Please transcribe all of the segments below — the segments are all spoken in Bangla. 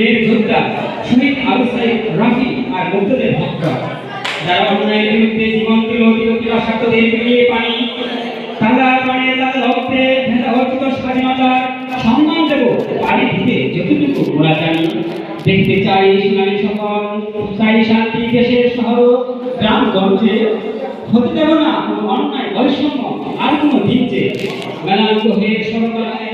বীর যোদ্ধা শহীদ আবু সাইদ, রাফি আর মুক্তদের ভক্ত। যারা অন্যায়ের বিরুদ্ধে জীবন দিল দিল কিলা মিলিয়ে পানি, তারা প্রাণে তাদের রক্তে ভেজা অর্জিত স্বাধীনতার সম্মান দেব পারি দিতে যতটুকু বলা জানি। দেখতে চাই সোনালী সকল, চাই শান্তি দেশের শহর গ্রাম গঞ্জে হতে দেব না কোনো অন্যায়, বৈষম্য, আর কোনো যে। মেলান্ত হয়ে সরকার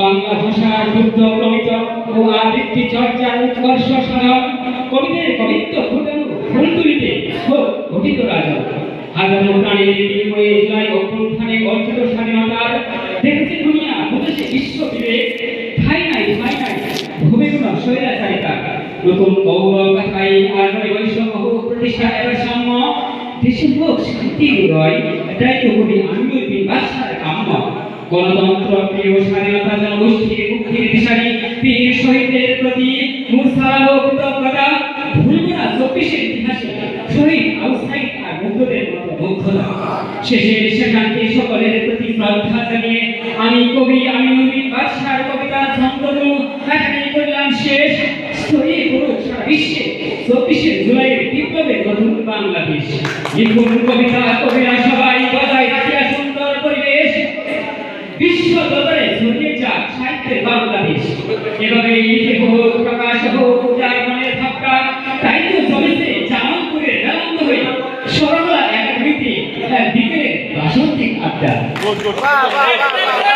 বাংলা ভাষা শুদ্ধ প্রমিত ও আবৃত্তি চর্চার উৎকর্ষ সাধন, কবিদের কবিত্ব ফুটানো ফুল তুলিতে হোক ঘটিত রাজন হাজারো প্রাণীর বিনিময়ে জুলাই অভ্যুত্থানে নতুন গাথাই আর নয় বৈষম্য প্রতিষ্ঠা সাম্য। শান্তি এটাই তো কবি কাম্য। গণতন্ত্র, প্রিয় স্বাধীনতা জনগোষ্ঠীর মুক্তির দিশারি বীর শহীদদের প্রতি কৃতজ্ঞতা। চব্বিশের ইতিহাসে, শহীদ আউসাইড আর মুগ্ধদের শেষে সেখানকে সকলের প্রতি শ্রদ্ধা জানিয়ে, আমি কবি আমি নবীন বাদশার বিশ্বে, চব্বিশে জুলাইয়ের বিপ্লবের নতুন বাংলাদেশ। লিখুন কবিতা কবিরা সবাই বজায় রাখিয়া সুন্দর পরিবেশ। বিশ্ব দরবারে ছড়িয়ে যাক সাহিত্যের বাংলাদেশ। এভাবে লিখে হোক, প্রকাশ হোক যার মনের ভাবটা, তাই তো চলেছে জামালপুরের বেলান্ত হয়ে সরলা একাডেমিতে বিকেলে বাসন্তিক আড্ডা।